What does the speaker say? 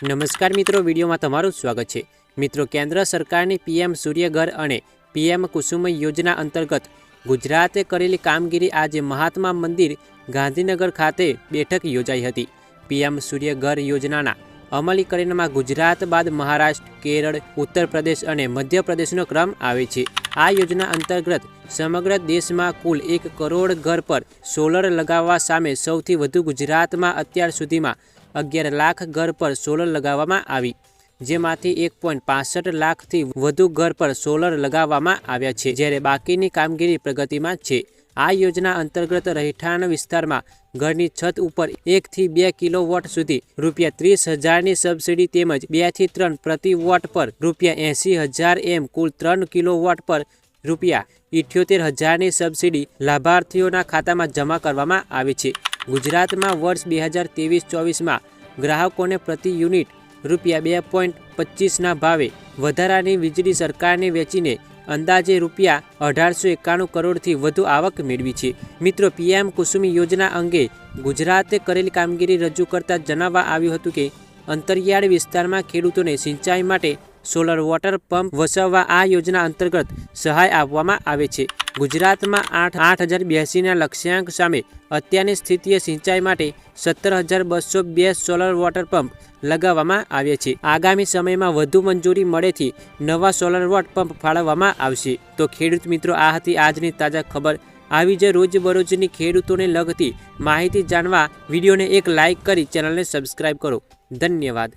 નમસ્કાર મિત્રો, વિડીયોમાં તમારું સ્વાગત છે. મિત્રો, કેન્દ્ર સરકારની પીએમ સૂર્યઘર અને પીએમ કુસુમ યોજના અંતર્ગત ગુજરાતે કરેલી કામગીરી આજે મહાત્મા મંદિર ગાંધીનગર ખાતે બેઠક યોજાઈ હતી. પીએમ સૂર્યઘર યોજનાના અમલીકરણમાં ગુજરાત બાદ મહારાષ્ટ્ર, કેરળ ઉત્તર પ્રદેશ અને મધ્યપ્રદેશનો ક્રમ આવે છે. આ યોજના અંતર્ગત સમગ્ર દેશમાં કુલ એક કરોડ ઘર પર સોલર લગાવવા સામે સૌથી વધુ ગુજરાતમાં અત્યાર સુધીમાં અગિયાર લાખ ઘર પર સોલર લગાવવામાં આવી, જેમાંથી એક પોઈન્ટ પાસઠ લાખથી વધુ ઘર પર સોલર લગાવવામાં આવ્યા છે, જ્યારે બાકીની કામગીરી પ્રગતિમાં છે. આ યોજના અંતર્ગત રહેઠાણ વિસ્તારમાં ઘરની છત ઉપર એકથી બે કિલોવોટ સુધી રૂપિયા ત્રીસ હજારની સબસિડી તેમજ બેથી ત્રણ પ્રતિ વોટ પર રૂપિયા એંસી હજાર એમ કુલ ત્રણ કિલોવોટ પર રૂપિયા ઇઠ્યોતેર હજારની સબસિડી લાભાર્થીઓના ખાતામાં જમા કરવામાં આવે છે. ગુજરાતમાં વર્ષ બે હજાર ત્રેવીસ ચોવીસમાં ગ્રાહકોને પ્રતિ યુનિટ રૂપિયા બે પોઈન્ટ પચીસના ભાવે વધારાની વીજળી સરકારને વેચીને અંદાજે રૂપિયા અઢારસો એકાણું કરોડથી વધુ આવક મેળવી છે. મિત્રો, પીએમ કુસુમી યોજના અંગે ગુજરાતે કરેલી કામગીરી રજૂ કરતાં જણાવવા આવ્યું હતું કે, અંતરિયાળ વિસ્તારમાં ખેડૂતોને સિંચાઈ માટે સોલર વોટર પંપ વસાવવા આ યોજના અંતર્ગત સહાય આપવામાં આવે છે. ગુજરાતમાં આઠ આઠ હજાર બ્યાસીના લક્ષ્યાંક સામે અત્યારની સ્થિતિએ સિંચાઈ માટે સત્તર હજાર બસો બે સોલર વોટર પંપ લગાવવામાં આવ્યા છે. આગામી સમયમાં વધુ મંજૂરી મળેથી નવા સોલર વોટર પંપ ફાળવવામાં આવશે. તો ખેડૂત મિત્રો, આ હતી આજની તાજા ખબર. આવી જ રોજબરોજની ખેડૂતોને લગતી માહિતી જાણવા વિડીયોને એક લાઇક કરી ચેનલને સબસ્ક્રાઈબ કરો. ધન્યવાદ.